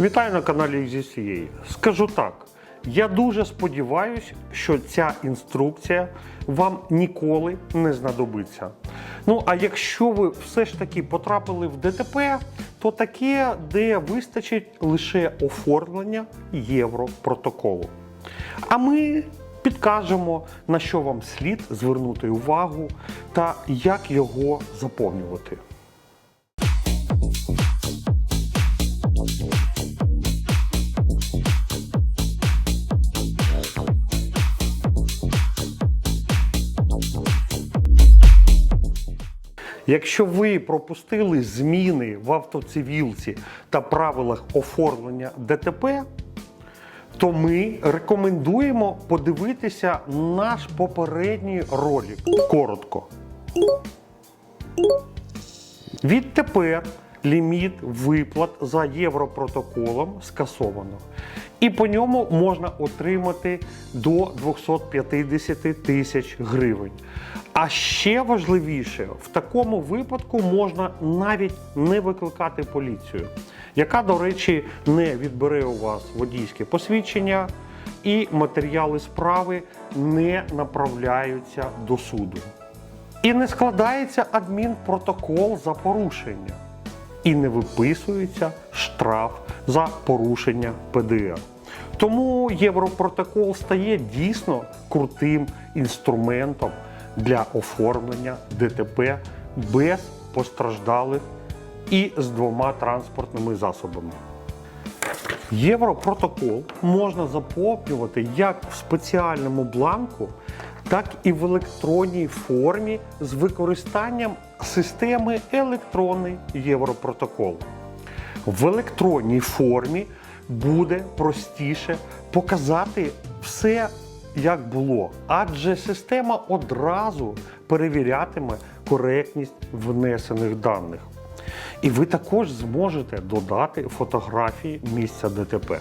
Вітаю на каналі XCA. Скажу так, я дуже сподіваюся, що ця інструкція вам ніколи не знадобиться. Ну, а якщо ви все ж таки потрапили в ДТП, то таке, де вистачить лише оформлення Європротоколу. А ми підкажемо, на що вам слід звернути увагу та як його заповнювати. Якщо ви пропустили зміни в автоцивілці та правилах оформлення ДТП, то ми рекомендуємо подивитися наш попередній ролик коротко. Відтепер ліміт виплат за європротоколом скасовано. І по ньому можна отримати до 250 тисяч гривень. А ще важливіше, в такому випадку можна навіть не викликати поліцію, яка, до речі, не відбере у вас водійське посвідчення, і матеріали справи не направляються до суду. І не складається адмінпротокол за порушення. І не виписується штраф за порушення ПДР. Тому Європротокол стає дійсно крутим інструментом для оформлення ДТП без постраждалих і з двома транспортними засобами. Європротокол можна заповнювати як в спеціальному бланку, так і в електронній формі з використанням системи електронний Європротокол. В електронній формі буде простіше показати все, як було, адже система одразу перевірятиме коректність внесених даних. І ви також зможете додати фотографії місця ДТП.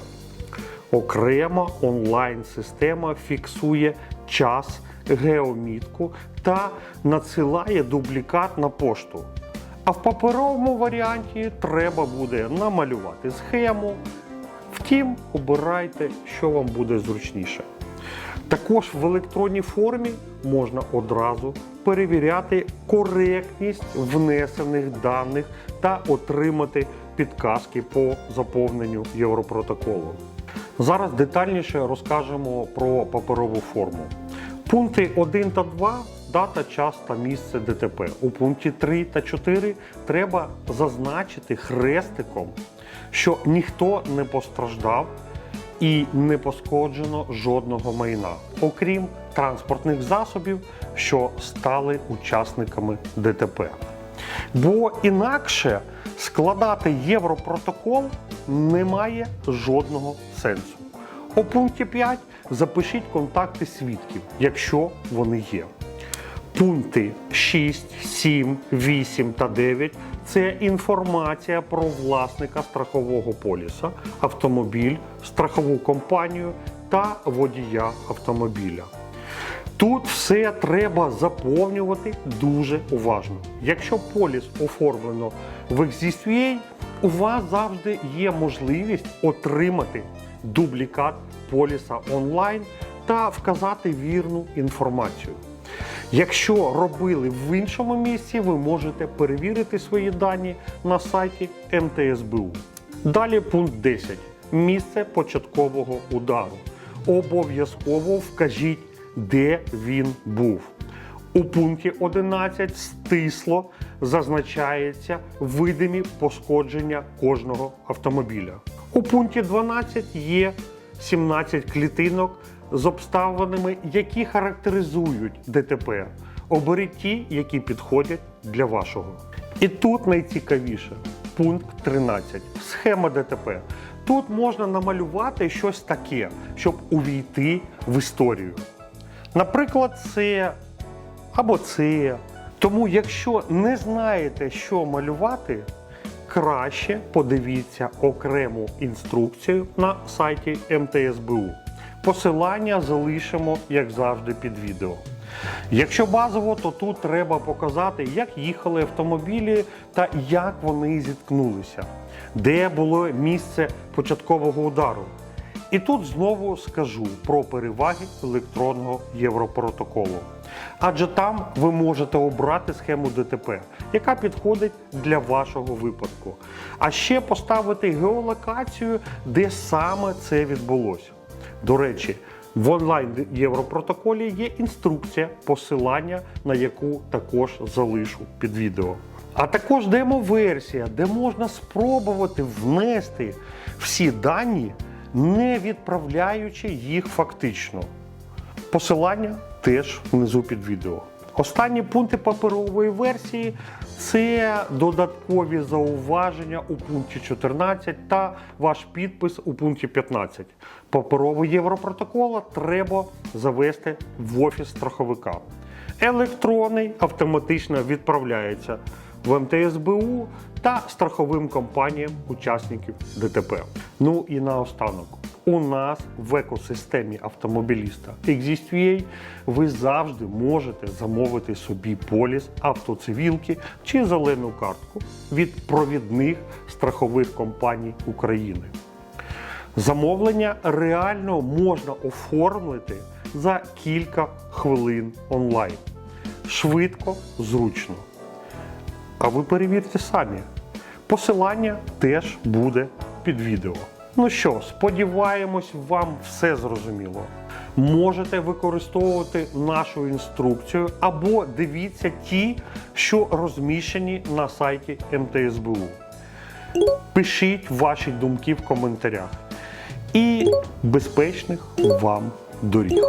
Окрема онлайн-система фіксує час, геомітку та надсилає дублікат на пошту. А в паперовому варіанті треба буде намалювати схему. Втім, обирайте, що вам буде зручніше. Також в електронній формі можна одразу перевіряти коректність внесених даних та отримати підказки по заповненню Європротоколу. Зараз детальніше розкажемо про паперову форму. Пункти 1 та 2 дата, час та місце ДТП. У пункті 3 та 4 треба зазначити хрестиком, що ніхто не постраждав і не пошкоджено жодного майна, окрім транспортних засобів, що стали учасниками ДТП. Бо інакше складати Європротокол немає жодного сенсу. У пункті 5 запишіть контакти свідків, якщо вони є. Пункти 6, 7, 8 та 9 це інформація про власника страхового поліса, автомобіль, страхову компанію та водія автомобіля. Тут все треба заповнювати дуже уважно. Якщо поліс оформлено в Exist.ua, у вас завжди є можливість отримати дублікат поліса онлайн та вказати вірну інформацію. Якщо робили в іншому місці, ви можете перевірити свої дані на сайті МТСБУ. Далі пункт 10. Місце початкового удару. Обов'язково вкажіть, де він був. У пункті 11 стисло зазначається видимі пошкодження кожного автомобіля. У пункті 12 є 17 клітинок з обставинами, які характеризують ДТП. Оберіть ті, які підходять для вашого. І тут найцікавіше пункт 13. Схема ДТП. Тут можна намалювати щось таке, щоб увійти в історію. Наприклад, це або це. Тому, якщо не знаєте, що малювати, краще подивіться окрему інструкцію на сайті МТСБУ. Посилання залишимо, як завжди, під відео. Якщо базово, то тут треба показати, як їхали автомобілі та як вони зіткнулися, де було місце початкового удару. І тут знову скажу про переваги електронного Європротоколу. Адже там ви можете обрати схему ДТП, яка підходить для вашого випадку. А ще поставити геолокацію, де саме це відбулося. До речі, в онлайн Європротоколі є інструкція, посилання на яку також залишу під відео. А також демо-версія, де можна спробувати внести всі дані, не відправляючи їх фактично. Посилання теж внизу під відео. Останні пункти паперової версії це додаткові зауваження у пункті 14 та ваш підпис у пункті 15. Паперовий європротокола треба завести в офіс страховика. Електронний автоматично відправляється в МТСБУ та страховим компаніям учасників ДТП. Ну і наостанок. У нас в екосистемі автомобіліста ExistVA ви завжди можете замовити собі поліс автоцивілки чи зелену картку від провідних страхових компаній України. Замовлення реально можна оформити за кілька хвилин онлайн. Швидко, зручно. А ви перевірте самі. Посилання теж буде під відео. Ну що, сподіваємось, вам все зрозуміло. Можете використовувати нашу інструкцію або дивіться ті, що розміщені на сайті МТСБУ. Пишіть ваші думки в коментарях. І безпечних вам доріг!